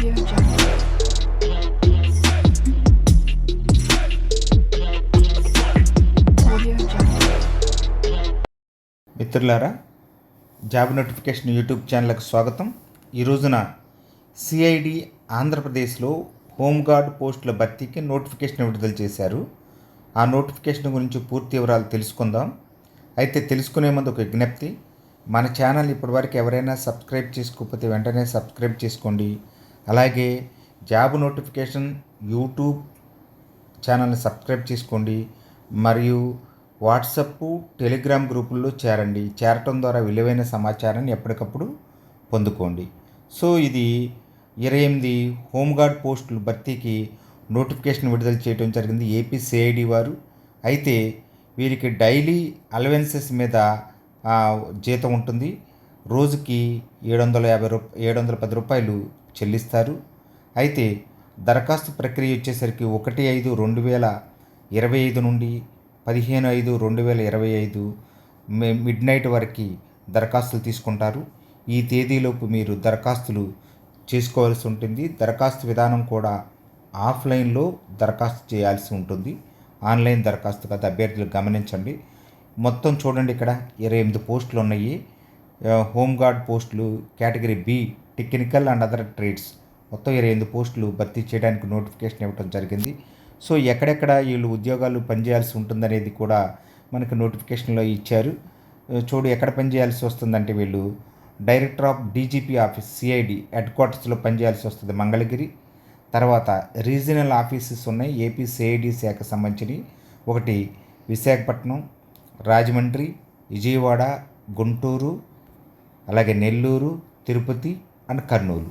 మిత్రులారా job notification YouTube ఛానల్కి స్వాగతం. ఈ రోజున సిఐడి ఆంధ్రప్రదేశ్లో హోంగార్డ్ పోస్టుల భర్తీకి నోటిఫికేషన్ విడుదల చేశారు. ఆ నోటిఫికేషన్ గురించి పూర్తి వివరాలు తెలుసుకుందాం. అయితే తెలుసుకునే ముందు ఒక విజ్ఞప్తి. మన ఛానల్ ఇప్పటివరకు ఎవరైనా సబ్స్క్రైబ్ చేసుకోకపోతే వెంటనే సబ్స్క్రైబ్ చేసుకోండి. అలాగే జాబ్ నోటిఫికేషన్ యూట్యూబ్ ఛానల్ని సబ్స్క్రైబ్ చేసుకోండి. మరియు వాట్సప్ టెలిగ్రామ్ గ్రూపుల్లో చేరండి. చేరటం ద్వారా విలువైన సమాచారాన్ని ఎప్పటికప్పుడు పొందుకోండి. సో ఇది ఇరవై ఎనిమిది హోంగార్డ్ పోస్టులు భర్తీకి నోటిఫికేషన్ విడుదల చేయడం జరిగింది. ఏపీ సిఐడి వారు. అయితే వీరికి డైలీ అలవెన్సెస్ మీద జీతం ఉంటుంది. రోజుకి ఏడు వందల యాభై రూప ఏడు వందల పది రూపాయలు చెల్లిస్తారు. అయితే దరఖాస్తు ప్రక్రియ వచ్చేసరికి ఒకటి ఐదు రెండు వేల ఇరవై ఐదు నుండి పదిహేను ఐదు రెండు వేల ఇరవై ఐదు మిడ్ నైట్ వరకు దరఖాస్తులు తీసుకుంటారు. ఈ తేదీలోపు మీరు దరఖాస్తులు చేసుకోవాల్సి ఉంటుంది. దరఖాస్తు విధానం కూడా ఆఫ్లైన్లో దరఖాస్తు చేయాల్సి ఉంటుంది. ఆన్లైన్ దరఖాస్తు కదా అభ్యర్థులు గమనించండి. మొత్తం చూడండి ఇక్కడ ఇరవై ఎనిమిది పోస్టులు ఉన్నాయి. హోంగార్డ్ పోస్టులు category B technical and other trades మొత్తం ఇరవై ఎనిమిది పోస్టులు భర్తీ చేయడానికి నోటిఫికేషన్ ఇవ్వడం జరిగింది. సో ఎక్కడెక్కడ వీళ్ళు ఉద్యోగాలు పనిచేయాల్సి ఉంటుందనేది కూడా మనకు నోటిఫికేషన్లో ఇచ్చారు. చూడు ఎక్కడ పనిచేయాల్సి వస్తుందంటే వీళ్ళు director of DGP office CID head క్వార్టర్స్లో పనిచేయాల్సి వస్తుంది మంగళగిరి. తర్వాత రీజనల్ ఆఫీసెస్ ఉన్నాయి ఏపీ సిఐడి శాఖ సంబంధించినవి. ఒకటి విశాఖపట్నం రాజమండ్రి విజయవాడ గుంటూరు అలాగే నెల్లూరు తిరుపతి అండ్ కర్నూలు.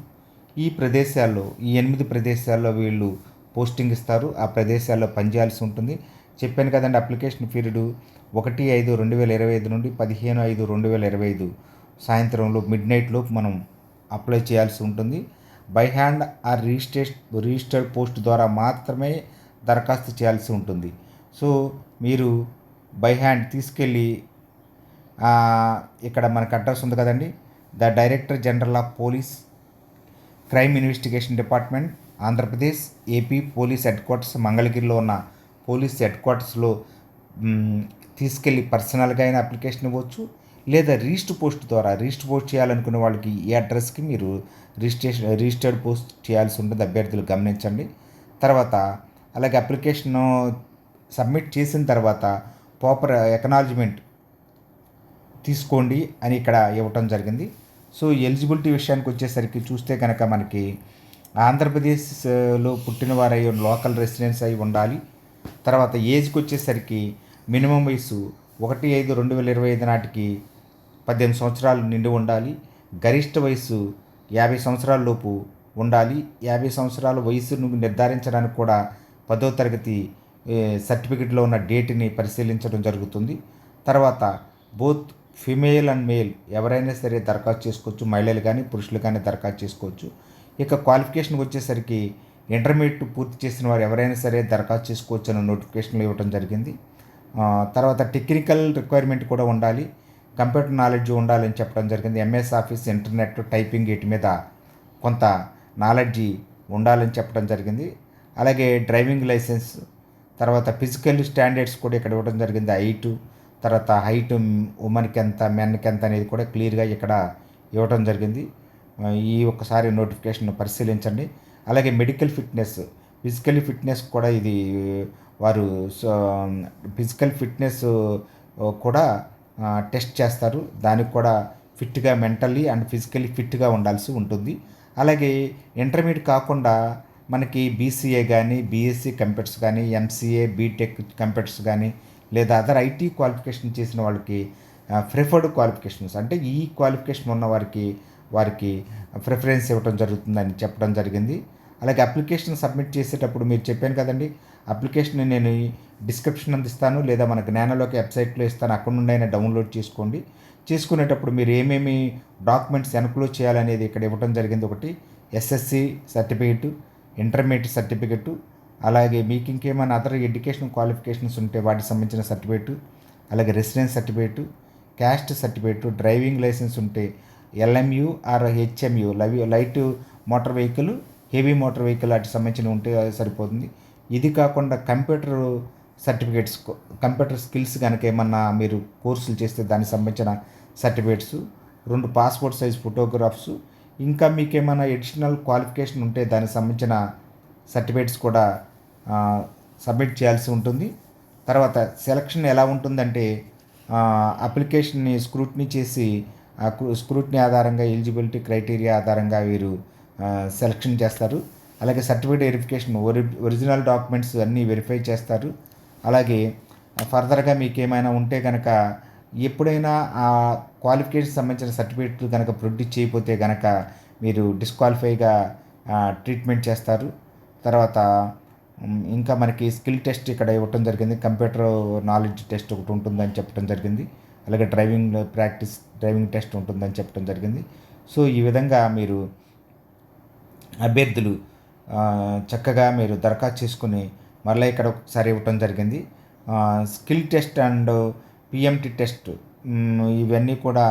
ఈ ప్రదేశాల్లో ఈ ఎనిమిది ప్రదేశాల్లో వీళ్ళు పోస్టింగ్ ఇస్తారు. ఆ ప్రదేశాల్లో పనిచేయాల్సి ఉంటుంది. చెప్పాను కదండి అప్లికేషన్ పీరియడ్ ఒకటి ఐదు రెండు వేల ఇరవై ఐదు నుండి పదిహేను ఐదు రెండు వేల ఇరవై ఐదు సాయంత్రంలో మిడ్ నైట్ లోపు మనం అప్లై చేయాల్సి ఉంటుంది. బై హ్యాండ్ ఆ రిజిస్ట్రేషన్ రిజిస్టర్డ్ పోస్ట్ ద్వారా మాత్రమే దరఖాస్తు చేయాల్సి ఉంటుంది. సో మీరు బై హ్యాండ్ తీసుకెళ్ళి ఇక్కడ మనకు అడ్రస్ ఉంది కదండి the director general of police crime investigation department Andhra Pradesh AP police headquarters మంగళగిరిలో ఉన్న పోలీస్ హెడ్ క్వార్టర్స్లో తీసుకెళ్ళి పర్సనల్గా అయినా అప్లికేషన్ ఇవ్వచ్చు. లేదా రిజిస్టర్ పోస్ట్ ద్వారా రిజిస్టర్ పోస్ట్ చేయాలనుకునే వాళ్ళకి ఈ అడ్రస్కి మీరు రిజిస్ట్రేషన్ రిజిస్టర్డ్ పోస్ట్ చేయాల్సి ఉంటుంది. అభ్యర్థులు గమనించండి. తర్వాత అలాగే అప్లికేషన్ సబ్మిట్ చేసిన తర్వాత ప్రాపర్ ఎకనాలజ్మెంట్ తీసుకోండి అని ఇక్కడ ఇవ్వటం జరిగింది. సో ఎలిజిబిలిటీ విషయానికి వచ్చేసరికి చూస్తే కనుక మనకి ఆంధ్రప్రదేశ్లో పుట్టిన వారై లోకల్ రెసిడెన్స్ అయి ఉండాలి. తర్వాత ఏజ్కి వచ్చేసరికి మినిమం వయసు ఒకటి ఐదు రెండు వేల ఇరవై ఐదు నాటికి పద్దెనిమిది సంవత్సరాలు నిండి ఉండాలి. గరిష్ట వయసు యాభై సంవత్సరాల లోపు ఉండాలి. యాభై సంవత్సరాల వయసును నిర్ధారించడానికి కూడా పదో తరగతి సర్టిఫికెట్లో ఉన్న డేట్ని పరిశీలించడం జరుగుతుంది. తర్వాత బోత్ ఫిమేల్ అండ్ మేల్. ఎవరైనా సరే దరఖాస్తు చేసుకోవచ్చు. మహిళలు కానీ పురుషులు కానీ దరఖాస్తు చేసుకోవచ్చు. ఇక క్వాలిఫికేషన్కి వచ్చేసరికి ఇంటర్మీడియట్ పూర్తి చేసిన వారు ఎవరైనా సరే దరఖాస్తు చేసుకోవచ్చు అన్న నోటిఫికేషన్లు ఇవ్వడం జరిగింది. తర్వాత టెక్నికల్ రిక్వైర్మెంట్ కూడా ఉండాలి. కంప్యూటర్ నాలెడ్జ్ ఉండాలని చెప్పడం జరిగింది. ఎంఎస్ ఆఫీస్ ఇంటర్నెట్ టైపింగ్ వీటి మీద కొంత నాలెడ్జి ఉండాలని చెప్పడం జరిగింది. అలాగే డ్రైవింగ్ లైసెన్స్ తర్వాత ఫిజికల్ స్టాండర్డ్స్ కూడా ఇక్కడ ఇవ్వడం జరిగింది. ఐటు తర్వాత హైట్ ఉమెన్కి ఎంత మెన్కి ఎంత అనేది కూడా క్లియర్గా ఇక్కడ ఇవ్వడం జరిగింది. ఈ ఒక్కసారి నోటిఫికేషన్ పరిశీలించండి. అలాగే మెడికల్ ఫిట్నెస్ ఫిజికల్ ఫిట్నెస్ కూడా ఇది వారు ఫిజికల్ ఫిట్నెస్ కూడా టెస్ట్ చేస్తారు. దానికి కూడా ఫిట్గా మెంటల్లీ అండ్ ఫిజికల్లీ ఫిట్గా ఉండాల్సి ఉంటుంది. అలాగే ఇంటర్మీడియట్ కాకుండా మనకి బీసీఏ కానీ బీఎస్సీ కంప్యూటర్స్ కానీ ఎంసీఏ బీటెక్ కంప్యూటర్స్ కానీ లేదా అదర్ ఐటీ క్వాలిఫికేషన్ చేసిన వాళ్ళకి ప్రిఫర్డ్ క్వాలిఫికేషన్స్ అంటే ఈ క్వాలిఫికేషన్ ఉన్న వారికి వారికి ప్రిఫరెన్స్ ఇవ్వడం జరుగుతుందని చెప్పడం జరిగింది. అలాగే అప్లికేషన్ సబ్మిట్ చేసేటప్పుడు మీరు చెప్పాను కదండి అప్లికేషన్ నేను డిస్క్రిప్షన్ అందిస్తాను లేదా మన జ్ఞానలోకి వెబ్సైట్లో ఇస్తాను అక్కడ నుండి అయినా డౌన్లోడ్ చేసుకోండి. చేసుకునేటప్పుడు మీరు ఏమేమి డాక్యుమెంట్స్ ఎన్క్లూడ్ చేయాలనేది ఇక్కడ ఇవ్వడం జరిగింది ఒకటి ఎస్ఎస్సి సర్టిఫికెట్ ఇంటర్మీడియట్ సర్టిఫికెట్ అలాగే మీకు ఇంకేమైనా అదర్ ఎడ్యుకేషన్ క్వాలిఫికేషన్స్ ఉంటే వాటికి సంబంధించిన సర్టిఫికేట్ అలాగే residence certificate caste certificate driving licence ఉంటే LMV or HMV లవి light motor vehicle heavy motor vehicle వాటికి సంబంధించిన ఉంటే సరిపోతుంది. ఇది కాకుండా కంప్యూటర్ సర్టిఫికేట్స్ కంప్యూటర్ స్కిల్స్ కనుక ఏమన్నా మీరు కోర్సులు చేస్తే దానికి సంబంధించిన సర్టిఫికేట్స్ రెండు పాస్పోర్ట్ సైజ్ ఫోటోగ్రాఫ్స్ ఇంకా మీకు ఏమైనా ఎడిషనల్ క్వాలిఫికేషన్ ఉంటే దానికి సంబంధించిన సర్టిఫికేట్స్ కూడా సబ్మిట్ చేయాల్సి ఉంటుంది. తర్వాత సెలక్షన్ ఎలా ఉంటుందంటే అప్లికేషన్ని స్క్రూట్నీ చేసి ఆ స్క్రూట్నీ ఆధారంగా ఎలిజిబిలిటీ క్రైటీరియా ఆధారంగా వీరు సెలక్షన్ చేస్తారు. అలాగే సర్టిఫికేట్ వెరిఫికేషన్ ఒరి ఒరిజినల్ డాక్యుమెంట్స్ అన్నీ వెరిఫై చేస్తారు. అలాగే ఫర్దర్గా మీకు ఏమైనా ఉంటే కనుక ఎప్పుడైనా ఆ క్వాలిఫికేషన్ సంబంధించిన సర్టిఫికేట్లు కనుక ప్రొడ్యూస్ చేయకపోతే కనుక మీరు డిస్క్వాలిఫైగా ట్రీట్మెంట్ చేస్తారు. తర్వాత ఇంకా మనకి స్కిల్ టెస్ట్ ఇక్కడ ఇవ్వటం జరిగింది. కంప్యూటర్ నాలెడ్జ్ టెస్ట్ ఒకటి ఉంటుందని చెప్పడం జరిగింది. అలాగే డ్రైవింగ్ ప్రాక్టీస్ డ్రైవింగ్ టెస్ట్ ఉంటుందని చెప్పడం జరిగింది. సో ఈ విధంగా మీరు అభ్యర్థులు చక్కగా మీరు దరఖాస్తు చేసుకుని మళ్ళీ ఇక్కడ ఒకసారి ఇవ్వటం జరిగింది. Skill test and PMT test ఇవన్నీ కూడా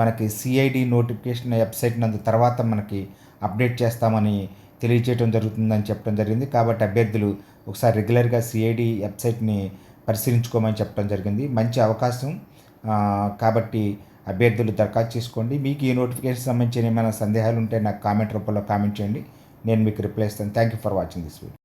మనకి సిఐడి నోటిఫికేషన్ వెబ్సైట్ నందు తర్వాత మనకి అప్డేట్ చేస్తామని తెలియజేయడం జరుగుతుందని చెప్పడం జరిగింది. కాబట్టి అభ్యర్థులు ఒకసారి రెగ్యులర్గా సిఐడి వెబ్సైట్ని పరిశీలించుకోమని చెప్పడం జరిగింది. మంచి అవకాశం. కాబట్టి అభ్యర్థులు దరఖాస్తు చేసుకోండి. మీకు ఈ నోటిఫికేషన్ సంబంధించిన ఏమైనా సందేహాలు ఉంటే నాకు కామెంట్ రూపంలో కామెంట్ చేయండి. నేను మీకు రిప్లై ఇస్తాను. Thank you for watching this video.